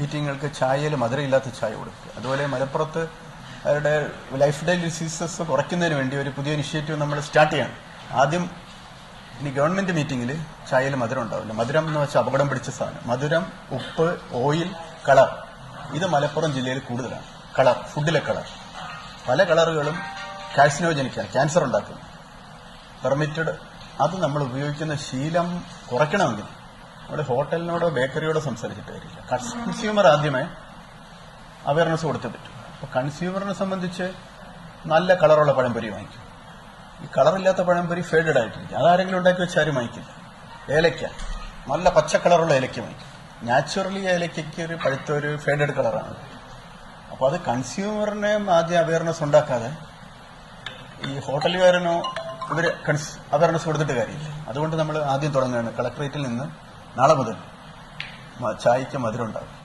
മീറ്റിങ്ങുകൾക്ക് ചായയിൽ മധുരമില്ലാത്ത ചായ കൊടുക്കുക. അതുപോലെ മലപ്പുറത്ത് അവരുടെ ലൈഫ് സ്റ്റൈൽ ഡിസീസസ് കുറയ്ക്കുന്നതിന് വേണ്ടി ഒരു പുതിയ ഇനിഷ്യേറ്റീവ് നമ്മൾ സ്റ്റാർട്ട് ചെയ്യണം. ആദ്യം ഇനി ഗവൺമെന്റ് മീറ്റിംഗിൽ ചായയിൽ മധുരം ഉണ്ടാവില്ല. മധുരം എന്ന് വെച്ചാൽ അപകടം പിടിച്ച സാധനം. മധുരം ഉപ്പ് ഓയിൽ കളർ ഇത് മലപ്പുറം ജില്ലയിൽ കൂടുതലാണ്. കളർ ഫുഡിലെ കളർ പല കളറുകളും കാഴ്സിനോജനിക്കാണ് ക്യാൻസർ ഉണ്ടാക്കുന്നു. പെർമിറ്റഡ് അത് നമ്മൾ ഉപയോഗിക്കുന്ന ശീലം കുറയ്ക്കണമെങ്കിൽ നമ്മുടെ ഹോട്ടലിനോടോ ബേക്കറിയോടോ സംസാരിച്ചിട്ട് കാര്യമില്ല കൺസ്യൂമർ ആദ്യമേ അവയർനെസ് കൊടുത്തേ പറ്റും അപ്പൊ കൺസ്യൂമറിനെ സംബന്ധിച്ച് നല്ല കളറുള്ള പഴംപൊരി വാങ്ങിക്കും. ഈ കളറില്ലാത്ത പഴംപൊരി ഫേഡഡ് ആയിട്ടില്ല അതാരെങ്കിലും ഉണ്ടാക്കി വെച്ച് ആരും വാങ്ങിക്കില്ല. ഏലയ്ക്ക. നല്ല പച്ച കളറുള്ള ഏലയ്ക്ക വാങ്ങിക്കും. നാച്ചുറലി ഏലയ്ക്കയ്ക്ക് ഒരു പഴുത്ത ഒരു ഫേഡഡ് കളറാണ്. അപ്പോൾ അത് കൺസ്യൂമറിനെ ആദ്യം അവയർനെസ് ഉണ്ടാക്കാതെ ഈ ഹോട്ടലുകാരനോ ഇവർ അവയർനെസ് കൊടുത്തിട്ട് കാര്യമില്ല. അതുകൊണ്ട് നമ്മൾ ആദ്യം തുടങ്ങുകയാണ്. കളക്ടറേറ്റിൽ നിന്ന് നാളെ മുതൽ ചായക്ക് മധുരം ഉണ്ടാകും